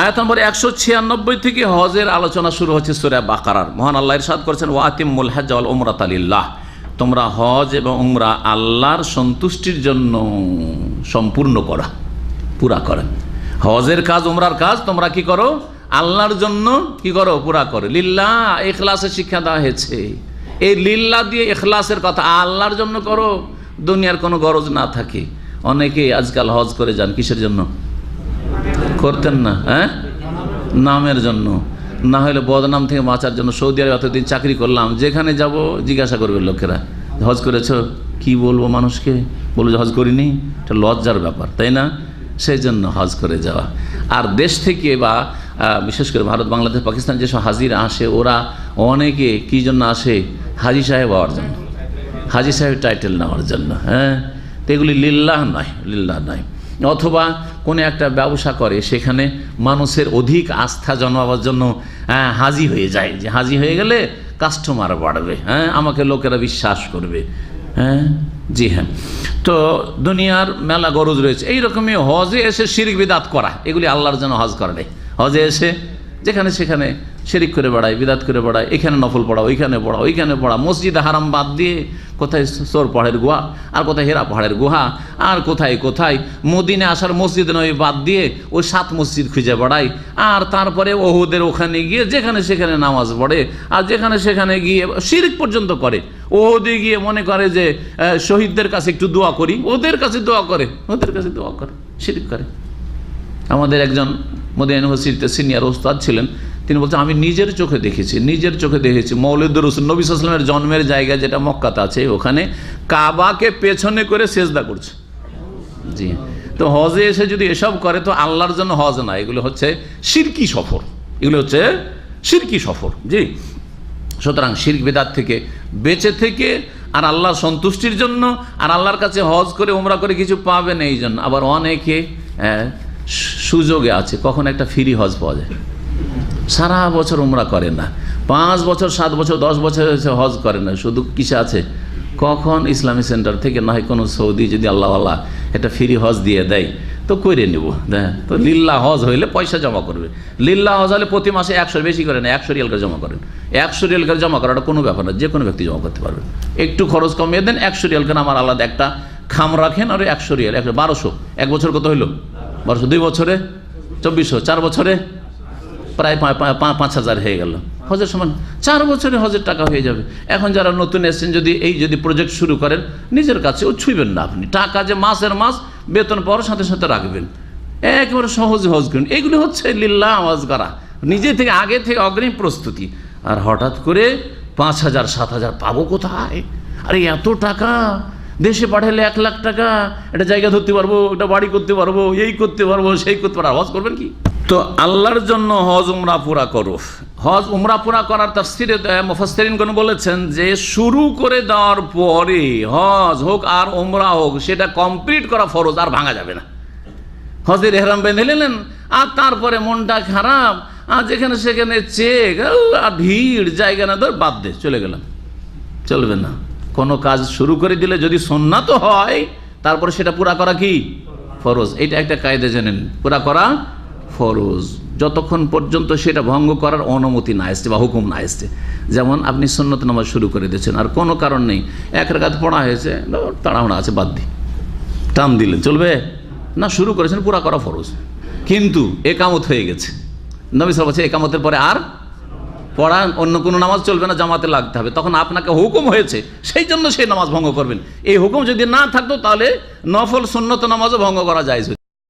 আয়াত নম্বর একশো ছিয়ানব্বই থেকে হজের আলোচনা শুরু হচ্ছে সুরা বাকারার। মহান আল্লাহ ইরশাদ করেছেন ওয়াতিমুল হজ আল ওমরাত আলিল্লাহ তোমরা হজ এবং উমরা আল্লাহর সন্তুষ্টির জন্য সম্পূর্ণ করা, পুরা করা। হজের কাজ, উমরার কাজ তোমরা কি করো? আল্লাহর জন্য কি করো? পুরা করো। লিল্লা এখলাসের শিক্ষা দেওয়া হয়েছে। এই লিল্লা দিয়ে এখলাসের কথা আল্লাহর জন্য করো। দুনিয়ার কোনো গরজ না থাকে। অনেকেই আজকাল হজ করে যান। কিসের জন্য? করতেন না হ্যাঁ? নামের জন্য। না হলে বদনাম থেকে বাঁচার জন্য সৌদি আরবে এতদিন চাকরি করলাম, যেখানে যাব জিজ্ঞাসা করবে লোকেরা। হজ করেছ? কি বলব মানুষকে? বলব যে, হজ করিনি। এটা লজ্জার ব্যাপার, তাই না? সেই জন্য হজ করে যাওয়া। আর দেশ থেকে বা বিশেষ করে ভারত, বাংলাদেশ, পাকিস্তান যেসব হাজিরা আসে, ওরা অনেকে কী জন্য আসে? হাজি সাহেব হওয়ার জন্য। হাজি সাহেব টাইটেল নেওয়ার জন্য হ্যাঁ? তো এগুলি লিল্লাহ নয় লিল্লাহ নয়। অথবা কোনো একটা ব্যবসা করে সেখানে মানুষের অধিক আস্থা জন্মাবার জন্য হ্যাঁ, হাজি হয়ে যায়। যে হাজি হয়ে গেলে কাস্টমার বাড়বে হ্যাঁ আমাকে লোকেরা বিশ্বাস করবে হ্যাঁ জি হ্যাঁ। তো দুনিয়ার মেলা গরজ রয়েছে। এইরকমই হজে এসে শিরিক বিদাত করা এগুলি আল্লাহর জন্য হজ করে নেই। হজে এসে যেখানে সেখানে শিরিক করে বেড়ায়, বিদাত করে বেড়ায়, এখানে নফল পড়া ওইখানে পড়া ওইখানে পড়া মসজিদে হারাম বাদ দিয়ে কোথায় সোর পাহাড়ের গুহা, আর কোথায় হেরা পাহাড়ের গুহা, আর কোথায় কোথায় মদিনে আসার মসজিদ নয় বাদ দিয়ে ওই সাত মসজিদ খুঁজে বেড়ায়। আর তারপরে ওহুদের ওখানে গিয়ে যেখানে সেখানে নামাজ পড়ে, আর যেখানে সেখানে গিয়ে শিরিক পর্যন্ত করে। ওহুদে গিয়ে মনে করে যে শহীদদের কাছে একটু দোয়া করি, ওদের কাছে দোয়া করে, ওদের কাছে দোয়া করে, শিরিক করে। আমাদের একজন মোদী ইউনিভার্সিটিতে সিনিয়র ওস্তাদ ছিলেন। তিনি বলছেন আমি নিজের চোখে দেখেছি, নিজের চোখে দেখেছি মৌলিদুর রসুল। নবী সাল্লামের জন্মের জায়গা যেটা মক্কাতে আছে, ওখানে কাবাকে পেছনে করে সেজদা করছে। জি। তো হজে এসে যদি এসব করে, তো আল্লাহর জন্য হজ না, এগুলো হচ্ছে সিরকি সফর। এগুলো হচ্ছে সিরকি সফর। জি। সুতরাং শির্ক বেদাত থেকে বেঁচে থেকে আর আল্লাহ সন্তুষ্টির জন্য আর আল্লাহর কাছে হজ করে, উমরা করে কিছু পাবেন এই জন্য আবার অনেকে সু- সুযোগে আছে, কখন একটা ফ্রি হজ পাওয়া যায়। সারা বছর উমরা করে না। পাঁচ বছর, সাত বছর, দশ বছর হজ করে না, শুধু কিসে আছে? কখন ইসলামী সেন্টার থেকে না হয় কোনো সৌদি যদি আল্লাহ আল্লাহ একটা ফ্রি হজ দিয়ে দেয়, তো করে নেব হ্যাঁ? তো লিল্লা হজ হইলে পয়সা জমা করবে। লিল্লা হজ হলে প্রতি মাসে একশো বেশি করে না, একশো রিয়াল করে জমা করেন। একশো রিয়াল করে জমা করাটা কোনো ব্যাপার না যে কোনো ব্যক্তি জমা করতে পারবে। একটু খরচ কমিয়ে দেন, একশো রিয়াল আমার আলাদা একটা খাম রাখেন, আর একশো রিয়াল, একশো, বারোশো, এক বছর কত হইল? বারোশো দুই বছরে? চব্বিশশো? চার বছরে? প্রায় পাঁচ হাজার হয়ে গেল। হজের সমান চার বছরে হজের টাকা হয়ে যাবে। এখন যারা নতুন এসেছেন, যদি এই যদি প্রজেক্ট শুরু করেন, নিজের কাছে ও ছুঁইবেন না আপনি। টাকা যে মাসের মাস, বেতন পাওয়ার সাথে সাথে রাখবেন। একেবারে সহজে হজ করুন। এগুলো হচ্ছে লিল্লা আওয়াজ করা। নিজে থেকে আগে থেকে অগ্রিম প্রস্তুতি। আর হঠাৎ করে পাঁচ হাজার, সাত হাজার পাবো কোথায়? আরে এত টাকা! দেশে পাঠালে এক লাখ টাকা, একটা জায়গা ধরতে পারব, একটা বাড়ি করতে পারব, এই করতে পারব, সেই করতে পারব। হজ করবেন কি? তো আল্লাহর জন্য হজ উমরা পুরা করো। হজ উমরা পুরা করার তাফসিরে মুফাসসিরিন কোন বলেছেন যে, শুরু করে দেওয়ার পরে হজ হোক আর উমরা হোক, সেটা কমপ্লিট করা ফরজ, আর ভাঙা যাবে না। হজের এহরাম বেঁধে নিলেন, আর তারপরে মনটা খারাপ, আর যেখানে সেখানে চেক আর ভিড়, জায়গা না ধর, বাদ দে, চলে গেলাম। চলবে না। কোনো কাজ শুরু করে দিলে যদি সন্ন্যাত হয়, তারপরে সেটা পুরা করা কি? ফরজ। এটা একটা কায়দা জেনেন পুরা করা ফরজ। যতক্ষণ পর্যন্ত সেটা ভঙ্গ করার অনুমতি না আসছে বা হুকুম না আসছে যেমন আপনি সন্ন্যত নামাজ শুরু করে দিয়েছেন, আর কোনো কারণ নেই। এক রেখাত পড়া হয়েছে তাড়াহুড়া আছে, বাদ দি টান দিলেন, চলবে? না, শুরু করেছেন, পুরা করা ফরজ। কিন্তু একামত হয়ে গেছে। নবী সাল একামতের পরে আর পড়া অন্য কোনো নামাজ চলবে না, জামাতে লাগতে হবে। তখন আপনাকে হুকুম হয়েছে, সেই জন্য সেই নামাজ ভঙ্গ করবেন। এই হুকুম যদি না থাকতো তাহলে নফল, সুন্নত নামাজও ভঙ্গ করা যায়